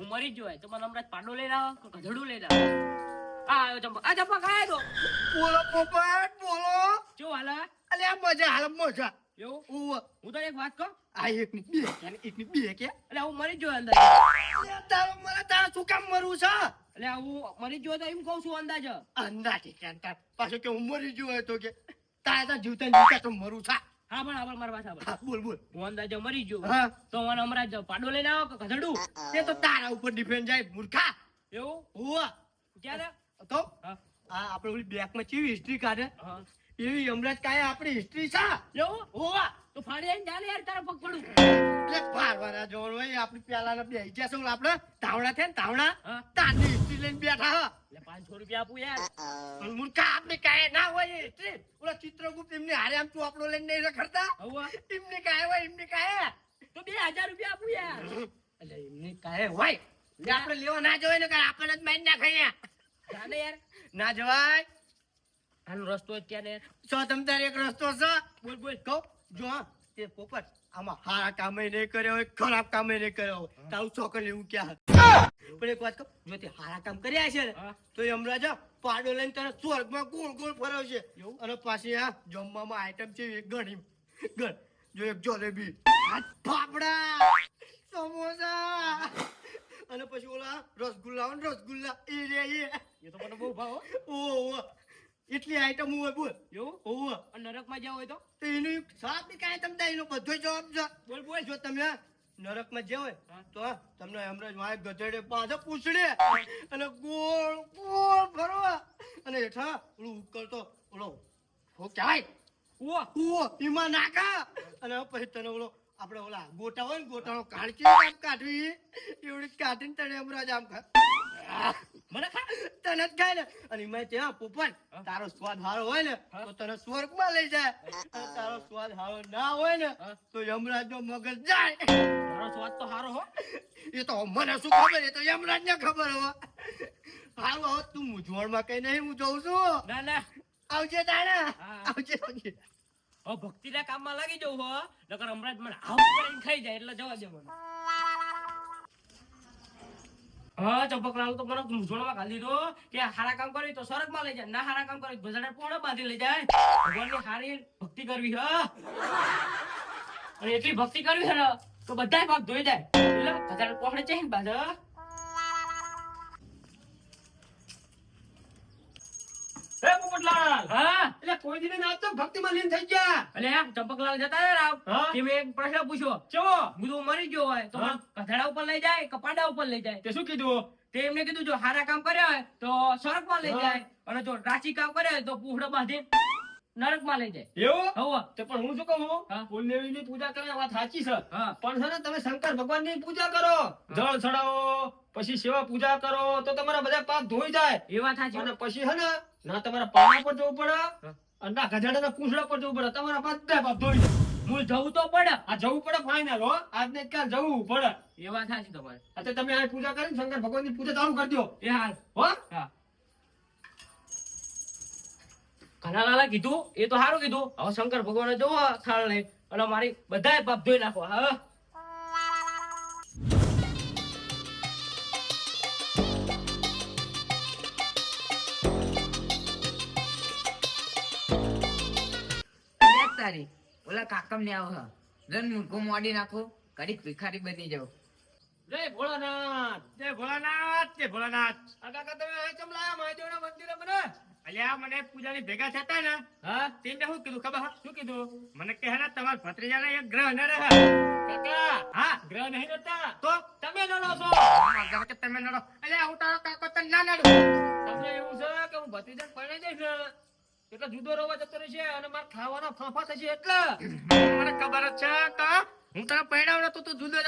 હું મરી જોય તો મને હમણાં પાડો લઈને આવો કે ગધડું લઈને આવો. આ આવ્યો ચંપક આ ચંપક આયો તો બોલો પોપટ બોલો. શું હાલે. અલે આ મજા હાલ મજા. એવું? હું તને એક વાત કહું? આ એક ની બે કે એક ની બે કે. એટલે હું મરી જોય અંદર તારો મને તારા શું કામ મરવું છે? એટલે હું મરી જ તો એમ કહું છું અંદાજ. અંદાજ પાછો કે હું મરી ગયો તો કે. તારા તો જીવતા જીવતા તો મરું છા. હા પણ આપણે મારા પાસે હા બોલ બોલ. હું અંદાજે મરી ગયો. હા. તો મને હમણાં જ પાડો લઈને આવો કે ગધેડું તે તો તારા ઉપર ડિપેન્ડ જાય મૂર્ખા. એવું? ઉવ્વ. ક્યારે? તો? હા. આપણે ઓલી બેંકમાં કેવી હિસ્ટ્રી કાઢે? એવી હમણાં કાંઈ આપણી હિસ્ટ્રી છે? એવું? હોવા. તો ફાડી આવીને ચાલે યાર તારા પગ પડું. એટલે ફારવાના જોવાનું હોય આપણી પેલાના બે ઇતિહાસ આપણે. તાવડા છે ને તારની હિસ્ટ્રી લઈને બેઠા હા. એટલે પાંચસો રૂપિયા આપું યાર. પણ મૂર્ખા આપણે કાંઈ ના હોય એ. ઓલા ચિત્રગુપ્ત એમને હારે આમ ચોપડો લઈને નહીં રખડતા? એમને કાંઈ હોય એમને કાંઈ. તો બે હજાર રૂપિયા આપું યાર. એટલે એમને કાંઈ હોય. એટલે આપણે લેવા ના જવાય ને કાંઈ આપણને જ મારી નાખે જાને યાર. ના જવાય. આનો રસ્તો જ છો સો તમ તારે એક રસ્તો છે બોલ બોલ. કહો જો હા, તે પોપટ આમાં સારા કામે નહીં કર્યો હોય ખરાબ કામે નહીં કર્યો હોય. તારું છોકરી એવું ક્યાં પણ એક વાત કહું જો તે હારા કામ કર્યા છે ને. તો એ હમણાં જો પાડો લઈને તને સ્વર્ગમાં ગોળ ગોળ ફરાવશે? અને પાછી આ જમવામાં આઈટમ છે એક ગણી. ગણ. જો એક જલેબી. ફાફડા. સમોસા. અને પછી ઓલા રસગુલ્લા રસગુલ્લા. એ રે એ. તો મને બહુ ભાવ ઓ એટલી આઈટમ હોય બોલ. એવું? હોવ અને નરકમાં જાવ હોય તો? એનું સાપની કાંઈ તમને એનો બધો જવાબ છે. બોલ બોલ. જો તમે નરકમાં જે હોય તો તમને હમણાં મારે ગધેડે પાછો પૂછડે. અને ગોળ ગોળ ફરવા અને હેઠા ઓલું ઉકળતો ઓલો હો કહેવાય ઓ ઓ એમાં નાખા. અને પછી તને ઓલો આપણે ઓલા ગોટા હોય ને ગોટાનો કાઢી આમ કાઢવી? એવડી કાઢીને તને હમણાં આમ ખા મને ખા તને જ ખાય ને. અને એમાં ત્યાં પોપન. તારો સ્વાદ સારો હોય ને તો તને સ્વર્ગમાં લઈ જાય. તારો સ્વાદ સારો ના હોય ને. તો યમરાજ નો મગજ જાય. મારો સ્વાદ તો સારો હો. એ તો મને શું ખબર? એ તો યમરાજ ને ખબર હવે હારું હવે તું મૂંઝવણમાં કઈ નહીં હું જોઉં છું. ના ના. આવજે તાણા. હા. આવજે આવજે હવે ભક્તિના કામમાં લાગી જવું હો. નકર હમણાં જ મને આવું કરીને ખાઈ જાય એટલે જવા દે મને. હા ચંપકલાલ તો મને મૂંઝવણમાં ઘાલી દીધો કે હારા કામ કરી તો સ્વર્ગમાં લઈ જાય. ના હારા કામ કરી ભજડા પોણે બાંધી લઈ જાય. ભગવાનની હારી ભક્તિ કરવી હા. અને એટલી ભક્તિ કરવી છે ને તો બધા પાપ ધોઈ જાય. એટલે ભજાડે પોણે છે ને હે પોપટલાલ. કોઈ દિને ના તો ભક્તિમાં લીન થઈ ગયા. એટલે ચંપકલાલ જતા રાવ? મેં એક પ્રશ્ન પૂછ્યો. ચો? હું તો મરી ગયો હોય તો કથાડા ઉપર લઈ જાય કપાડા ઉપર લઈ જાય? તે શું કીધું? તે એમને કીધું જો હારા કામ કર્યા હોય તો સ્વર્ગમાં લઈ જાય. અને જો રાચી કામ કરે તો તો પૂંછડો બાંધી નરકમાં લઈ જાય. એવું? હવ. પણ હું શું કહું? હા. કુલદેવીની પૂજા કરે વાત સાચી છે. પણ છે ને તમે શંકર ભગવાનની પૂજા કરો. જળ ચડાવો પછી સેવા પૂજા કરો તો તમારા બધા પાપ ધોઈ જાય. એ વાત સાચી. અને પછી હે ને ના તમારા પાણા પર જવું પડે અને ના ગધેડાના પૂંછડા પર જવું પડે. તમારા બધા પાપ ધોઈ જાય. હું જવું તો પડે. આ જવું પડે ફાઇનલ હો. આજને ક્યાં જવું પડે. એ વાત સાચી તમારે. તો તમે આ પૂજા કરીને શંકર ભગવાનની પૂજા ચાલુ કરી દો એ હાલ. હો? હા. કનાલાલે કીધું એ તો સારું કીધું. હવે શંકર ભગવાન જો થાળ લઈ અને મારી બધાય પાપ ધોઈ નાખો હા? તારી ઓલા કાકમ ને આવો જન મૂર્ખો મોડી નાખો કડીક ભિખારી બની જાવ જય ભોળાનાથ જય ભોળાનાથ જય ભોળાનાથ. આ કાકા તમે ચમલા લાયા? મહાદેવના મંદિરે મને? અલ્યા મને પૂજાની ભેગા થતા ને હા? તેને શું કીધું ખબર શું એક ગ્રહ ન હું. તારો કાકો ના નડું. તમને જુદો જતો રહેશે અને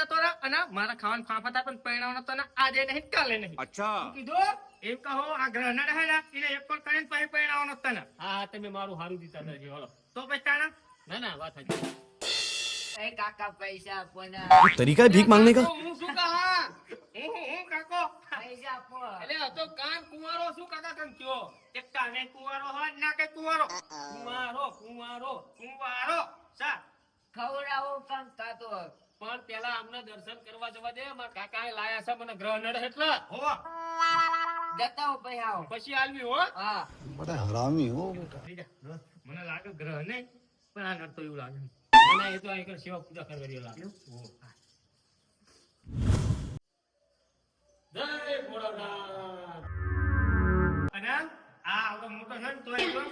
નતો અને મારા ખાવાના ફાંફા થાય પણ પરણાવ નતો ને આજે નહીં કાલે નહીં. અચ્છા. કીધું? એમ કહો આ ગ્રહણ હે ને એને એક કોલ કરીને પછી પરિણાવવાનો તને. હા હા તમે મારું હારું દીધા નથી હળો. તો પછી તાણા? ના ના વાત સાચી. તરીકા ભીખ માંગને કા? હું શું કહા હું? હું કાકો? પૈસા આપો. એટલે તો કાન કુવારો શું કાકા કમ કયો એક કાને કુવારો હોય ના કે કુવારો? કુવારો કુવારો કુવારો. સા. ખવડાવો કામ કાતો પણ પેલા અમને દર્શન કરવા જવા દે મારા કાકા લાયા છે મને ગ્રહ નડે એટલે હો.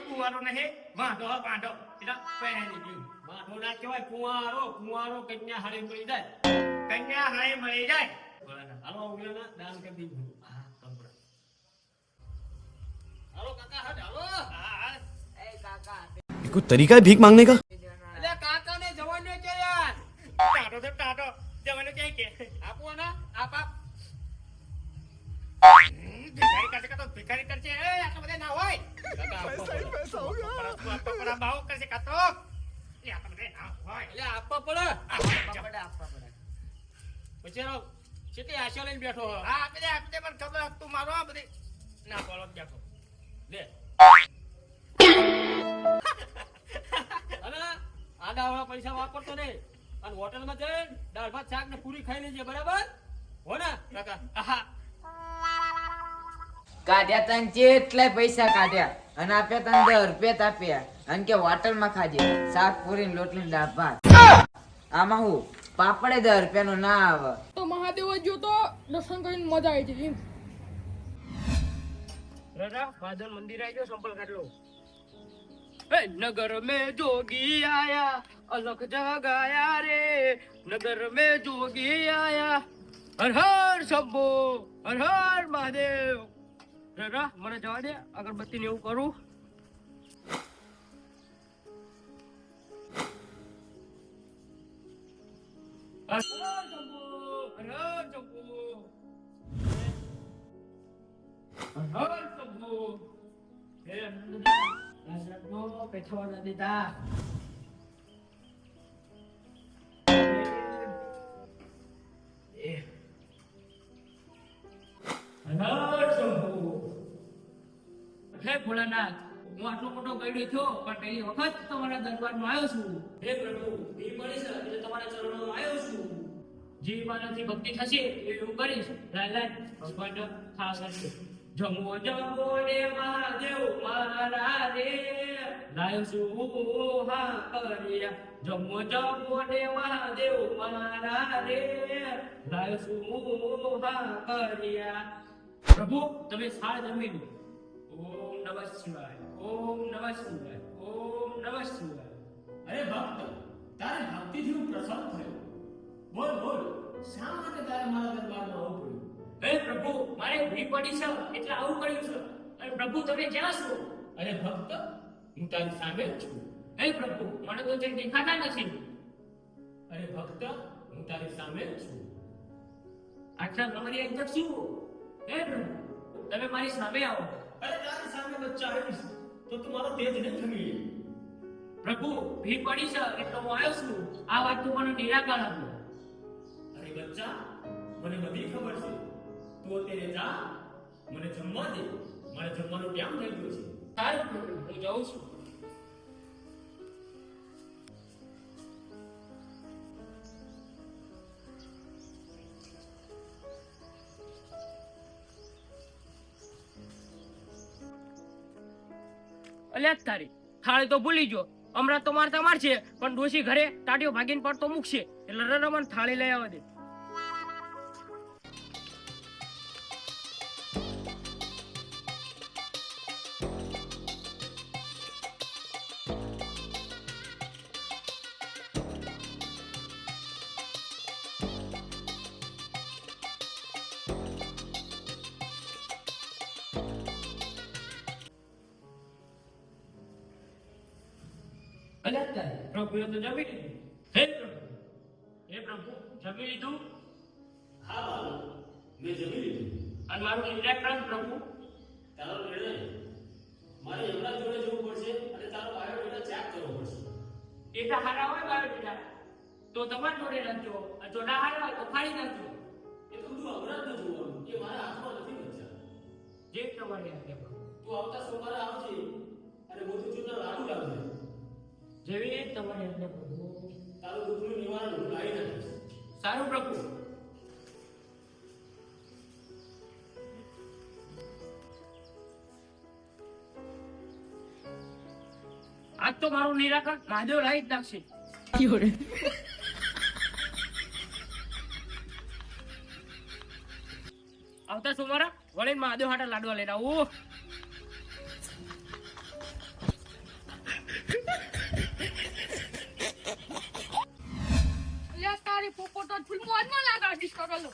કુવારો નહીં. વાંધો વાંધો. એટલે કુવારો કુવારો કન્યા હારે મળી જાય. કન્યા હારે મળી જાય. હાલો દાન કરી દીધું. કોઈ તરીકા ભીખ માંગને કા? અલે એટલે આપવા પડે. આપવા પડે લઈને બેઠો હા? આપણે આપણે પણ ખબર તું મારો આ બધી. ના બોલો બેઠો. લે અને આડા પૈસા વાપરતો નહીં. અને હોટલમાં જઈને દાળ ભાત શાક ને પૂરી ખાઈ લેજે બરાબર? હો ને કાકા. આહા. કાઢ્યા તને જેટલા પૈસા કાઢ્યા? અને આપ્યા તને દસ રૂપિયા આપ્યા. અને કે હોટલમાં ખાજે. શાક પૂરી ને લોટલી દાળ ભાત. આમાં હું? પાપડે દસ રૂપિયાનું ના આવે. તો મહાદેવ જો તો દર્શન કરીને મજા આવી જાય એમ રાજા ફાધર મંદિર આવી ગયો સંપલ કાઢ લો એ નગર में जोगी आया अलग जगाया रे नगर में जोगी आया हर हर शंभो हर हर महादेव રાજા મને જવા દે અગરબત્તી ને એવું કરું હર હર હે નંદા રાજાનો ન દેતા એ હર શંભો હે ભોળાનાથ હું આટલો મોટો ગયડો થયો પણ પહેલી વખત તમારા દરબારમાં આવ્યો છું. હે પ્રભુ એ મળી છે એટલે તમારા ચરણોમાં આવ્યો છું. જે મારાથી ભક્તિ થશે એ હું કરીશ. લાલ લાલ ભગવાન ખાસ કરશે જમો જમો રે મહાદેવ મહારાજે લાયો છું હા કર્યા જમો જમો રે મહાદેવ મારા રે લાયો છું હા કર્યા પ્રભુ, તમે સાર જમી લો ઓમ નમઃ શિવાય, ઓમ નમઃ શિવાય, ઓમ નમઃ શિવાય. અરે ભક્ત, તારે ભક્તિથી હું પ્રસન્ન થયો. બોલ બોલ, શા માટે તારે મારા દરબારમાં આવવું હે પ્રભુ મારે ભી પડી છે એટલે આવું કર્યું છે. અને પ્રભુ તમે ક્યાં છો? અરે ભક્ત હું તારી સામે છું. હે પ્રભુ મને તો કંઈ દેખાતા નથી. અરે ભક્ત હું તારી સામે છું. આટલા તમારી અંદર શું? હે પ્રભુ તમે મારી સામે આવો. અરે તારી સામે બચ્ચા આવીશ તો તું મારો તેજ નહીં થમી પ્રભુ ભી પડી છે એટલે હું આવ્યો છું. આ વાત તું મને નિરાકાર આપો. અરે બચ્ચા મને બધી ખબર છે. તું અત્યારે જા મને જમવા દે. મારે જમવાનું ટાઈમ થઈ ગયો છે? સારું, હું જાઉં છું. અલ્યા જ તારી. થાળી તો ભૂલી ગયો. હમણાં તો મારે તમાર છે, પણ ડોશી ઘરે ટાટીઓ ભાગીને પડતો મૂકશે. એટલે રરમણ થાળી લઈ આવવા દે. પ્રભુએ તો જમી લીધું. હે પ્રભુ હે પ્રભુ જમી લીધું? હા બાબા મેં જમી લીધું. અને મારું નિરાકરણ પ્રભુ. તારો નિર્ણય. મારે એમના જોડે જવું પડશે અને તારો બાયોડેટા ચેક કરવો પડશે. એ તો હારા હોય બાયો તો તમારા જોડે રાખજો અને જો ના હારા હોય તો ફાડી નાખજો એ તો બધું હમણાં જ જોવાનું એ મારા હાથમાં નથી બચ્યા. જે તમારે તું આવતા સોમવારે આવજે અને મોતીચૂરના લાડુ જેવી તમારી આજ્ઞા પ્રભુ તારું દુઃખનું નિવારણ હું લાવી નાખીશ સારું પ્રભુ. આજ તો મારું નિરાકરણ મહાદેવ લાવી જ નાખશે. આવતા સોમવારે વળી મહાદેવ હાટા લાડવા લઈને આવું. લે પોપો તો ફૂલ મોજમાં લાગા ડિસ્કો કરો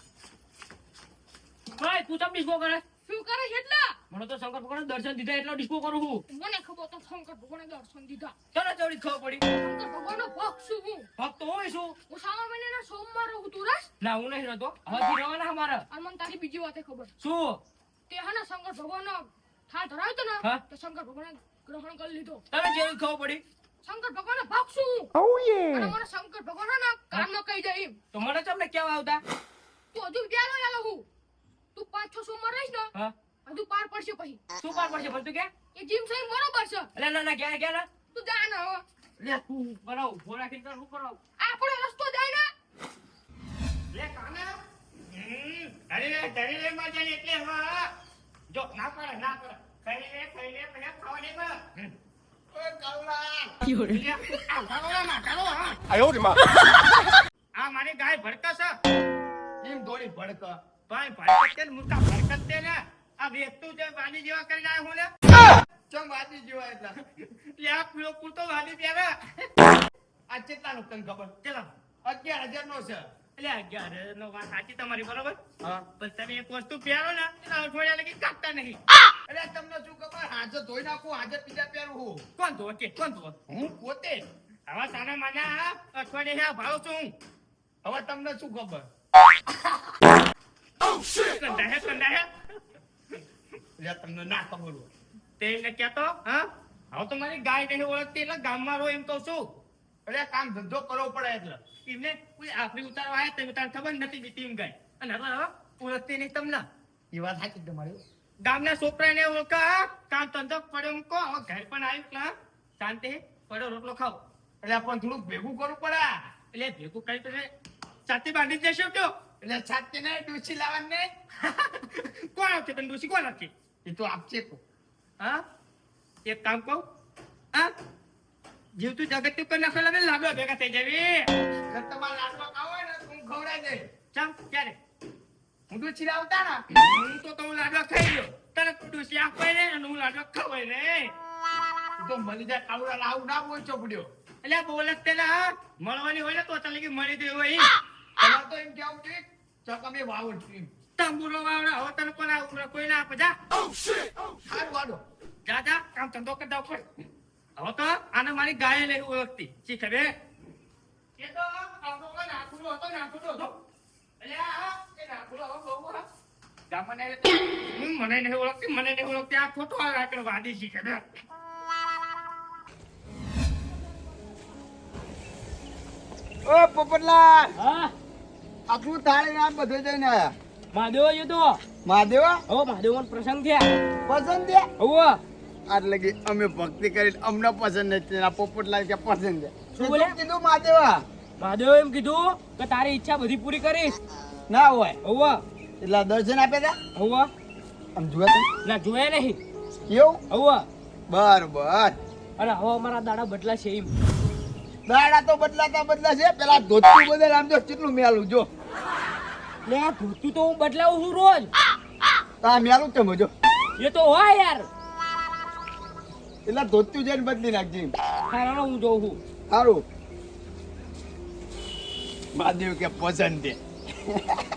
ભાઈ તું ચમ ડિસ્કો કરે? શું કરે એટલે? મને તો શંકર ભગવાન દર્શન દીધા એટલો ડિસ્કો કરું છું. મને ખબર તો શંકર ભગવાન દર્શન દીધા. તને ચોરી ખબર પડી. શંકર ભગવાનનો ભક્ત છું હું. ભક્ત હોય છું હું શ્રાવણ મહિનાના સોમવાર રહું તું રસ? ના હું નહીં રહેતો. હજી રહેવાના અમારા. અને મને તારી બીજી વાતે ખબર. શું? તે હા ને શંકર ભગવાનનો થાળ ધરાવ્યો તો ને તો શંકર ભગવાન ગ્રહણ કરી લીધો. તને જેવી ખબર પડી? શંકર ભગવાન ભાગશું. ઓ યે. અને મને શંકર ભગવાન ના કામ કાનમાં કહી જાય તો મને તમને કેવા આવતા. તું હજુ ચાલો ચાલો હું. તું પાંચ છ સોમવાર રહીશ ને હા. હજુ પાર પડશે પછી. શું પાર પડશે ભલતું કે એ જીમ સહી બરોબર છે. એટલે ના ના ક્યાં ક્યાં ના? તું જા ના હવે. લે તું બરાવ ભોરા રાખીને તાર શું કરાવ આપણો રસ્તો જાય ને. લે કાના. અરે લે ધરી લે માં જાય એટલે હા જો ના કરે ના કરે ખાઈ લે ખાઈ લે મને ખાવા દે આવ્યો રે માં. આ મારી ગાય ભડકે છે. એમ દોડી ભડકે? ભાઈ ભડકે છે ને મુર્ખા ભડકે છે ને? આ વેચતું છે વાડી જેવા કરીને આવ્યો હું ખબર? અગિયાર હજાર નો છે. એટલે અગિયાર નો વાત સાચી તમારી બરોબર? પણ તમે એક વસ્તુ પહેરો ને અઠવાડિયા લગી કાઢતા નહીં. તમને શું ખબર? હાજર ધોઈ નાખું હાજર બીજા પહેરું હું. કોણ ધો કે? કોણ ધો હું પોતે. હવે સાના માના અઠવાડિયે ભાવ છું હવે તમને શું ખબર? કંડાહે કંડાહે તમને ના ખબર હોય. તે કેતો હા? હવે તો મારી ગાય નહીં ઓળખતી એટલે ગામમાં રહો એમ કહું છું. એટલે કામ ધંધો કરવો પડે એટલે. એમને કોઈ આફરી ઉતારવા આવ્યા તે ઉતાર ખબર નથી બીતી ટીમ ગાય અને હવે હવે ઓળખતી નહીં તમને. એ વાત સાચી તમારી ગામના છોકરાને ઓળખા કામ ધંધો પડ્યો મૂકો હવે ઘર પણ આવ્યું એટલે શાંતિ. પડ્યો રોટલો ખાઓ એટલે પણ થોડું ભેગું કરવું પડે. એટલે ભેગું કરી તો છાતી બાંધી જશો કયો? એટલે છાતી ને ડૂસી લાવવાની કોણ આવશે તને ડૂસી? કોણ આવશે? એ તો આપશે કો હા? એક કામ કહું. હા? જીવતું જગત તું કરી નાખો લાગે લાડવા ભેગા થઈ જવી. તમારા લાડવા ખાવ હોય ને તો હું ખવડાવી દે ચાલ ક્યારે? હું ડૂસી લાવતા ને? હું તો તો લાડવા ખાઈ ગયો. તને ડૂસી આપવાય ને અને હું લાડવા ખવાય ને તો મળી જાય આવડા લાવું ના બોલ ચોપડ્યો એટલે બોલે પેલા મળવાની હોય ને તો ચાલે કે મળી દે હોય. તમારે તો એમ કેવું છે? ચોક તમે વાવો છીએ. તંબુરો વાવડા હો તને કોના આવું કોઈ ના આપે? સારું વાડો જા જા કામ ધંધો કરી દો કોઈ હવે તો આને મારી ગાય લઈ ઓળખતી શી ખબે એ તો નાખુડો હતો નાખુડો હતો. આ મને નહીં ઓળખતી મને નહીં ઓળખતી. આ ખોટો આ વાદી શી ઓ પોપટલાલ! હા? બધે જઈને આયા. મહાદેવ આવ્યો તો? મહાદેવા? હવે મહાદેવ પ્રસંગ થયા. છે હવે. એટલે કે અમે ભક્તિ કરી અમને પસંદ નથી આ પોપટલાલ કે પસંદ છે. શું બોલે? કીધું મહાદેવા? મહાદેવ એમ કીધું કે તારી ઈચ્છા બધી પૂરી કરીશ. ના હોય. હવે. એટલે દર્શન આપ્યા હતા હવે. આમ જોયા તમે ના જોયા નહીં. કેવું હોવા. બરોબર. અને હવે અમારા દાડા બદલા છે એમ. દાડા તો બદલાતા બદલા છે પેલા ધોતું બદલ આમ જો કેટલું મેલું જો. લે આ ધોતું તો હું બદલાવું છું રોજ. આ મેલું તમે જો. એ તો હોય યાર. એટલે ધોતું જઈને બદલી નાખજે એમ. હું જોઉં છું. સારું મહાદેવ કે પસંદ છે